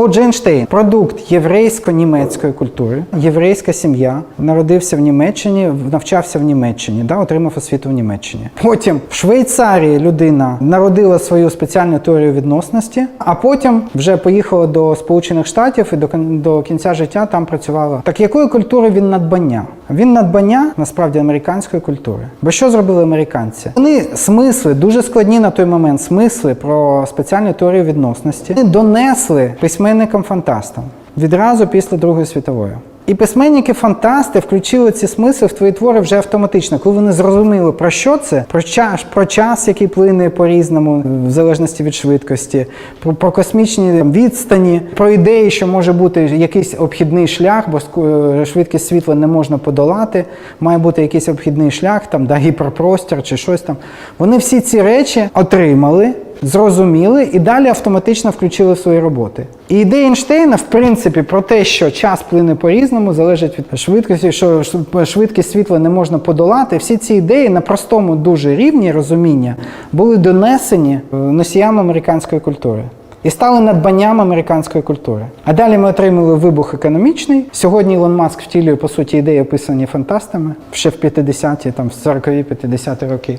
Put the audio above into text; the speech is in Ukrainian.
Отже, Ейнштейн – продукт єврейсько-німецької культури, єврейська сім'я, народився в Німеччині, навчався в Німеччині, да, отримав освіту в Німеччині. Потім в Швейцарії людина народила свою спеціальну теорію відносності, а потім вже поїхала до Сполучених Штатів і до, до кінця життя там працювала. Так якої культури він надбання? Він надбання насправді американської культури. Бо що зробили американці? Вони смисли, дуже складні на той момент смисли про спеціальну теорію відносності, вони донесли письменникам-фантастам відразу після Другої світової. І письменники-фантасти включили ці смисли в твої твори вже автоматично, коли вони зрозуміли про що це, про час, про час, який плине по-різному, в залежності від швидкості, про, про космічні відстані, про ідеї, що може бути якийсь обхідний шлях, бо швидкість світла не можна подолати, має бути якийсь обхідний шлях, там да, гіперпростір чи щось там. Вони всі ці речі отримали. Зрозуміли і далі автоматично включили свої роботи. І ідея Ейнштейна, в принципі, про те, що час плине по-різному, залежить від швидкості, що швидкість світла не можна подолати. Всі ці ідеї на простому дуже рівні розуміння були донесені е, носіям американської культури. І стали надбанням американської культури. А далі ми отримали вибух економічний. Сьогодні Ілон Маск втілює по суті ідеї, описані фантастами ще в 50-ті, там в 40-ті, 50-ті роки.